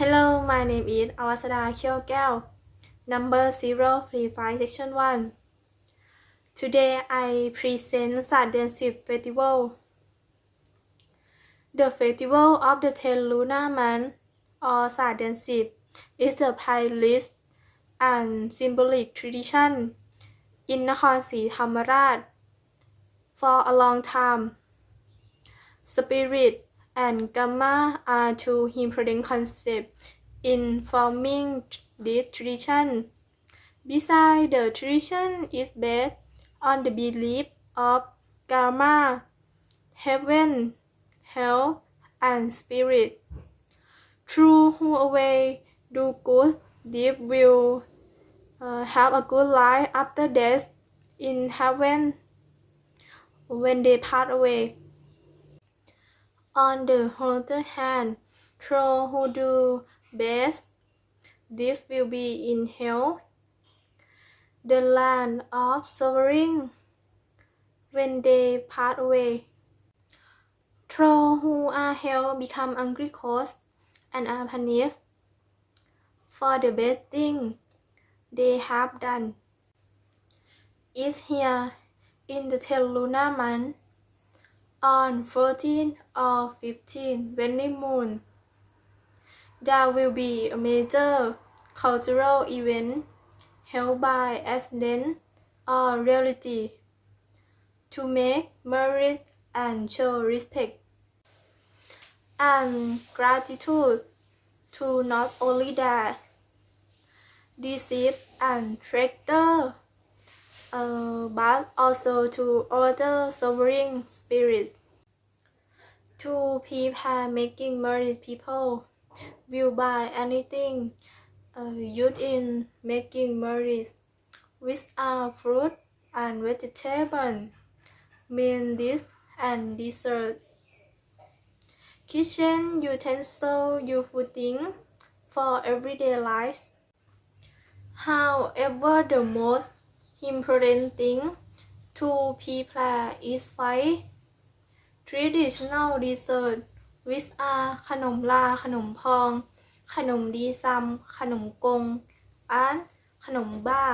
Hello my name is อวัสดาเคียวแก้ว number 035 section 1 Today I present ศาสตร์เดือน10 festival The festival of the ten lunar month or ศาสตร์เดือน10 is the pilot and symbolic tradition in นครศรีธรรมราช for a long time Spirit and Gamma are two important concepts in forming this tradition. Besides, the tradition is based on the belief of karma, heaven, hell, and spirit. Through whoever do good deed will uh, have a good life after death in heaven when they pass away. On the other hand, those who do best deeds will be in hell, the land of suffering, when they pass away. Those who are hell become angry ghosts and are punished for the bad thing they have done. Is here in the ten lunar month on 14 or 15 when moon. There will be a major cultural event held by accident or reality to make merit and show respect and gratitude to not only that deceived and traitor uh, but also to other sovereign spirits. To prepare making married people will buy anything uh, used in making marriage, which are fruit and vegetable, meat dish and dessert. Kitchen utensil useful thing for everyday life. However, the most important thing to prepare is five traditional dessert which are ขนมลา ขนมพอง ขนมดีซัม ขนมกง and ขนมบ้า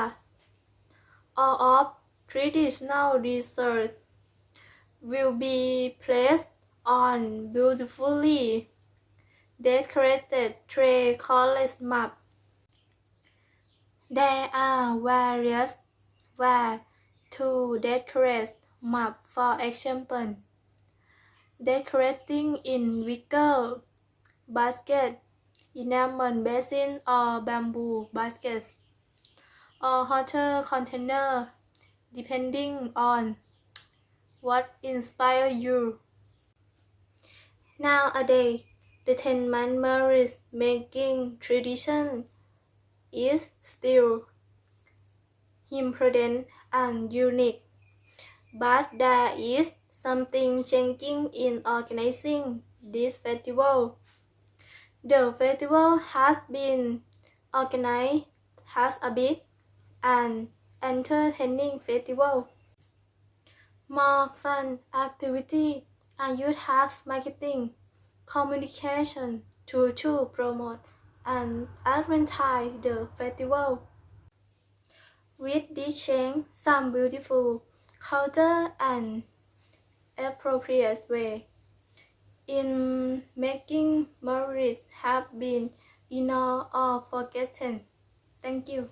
All of traditional dessert will be placed on beautifully decorated tray called map. There are various ways to decorate map for example decorating in wicker basket enamel basin or bamboo baskets or hotter container depending on what inspire you. Nowadays the 10 month marriage making tradition is still important and unique, but there is something changing in organizing this festival. The festival has been organized as a big and entertaining festival. More fun activity and youth has marketing, communication to, to promote and advertise the festival with this change some beautiful culture and appropriate way in making memories have been ignored or forgotten. Thank you.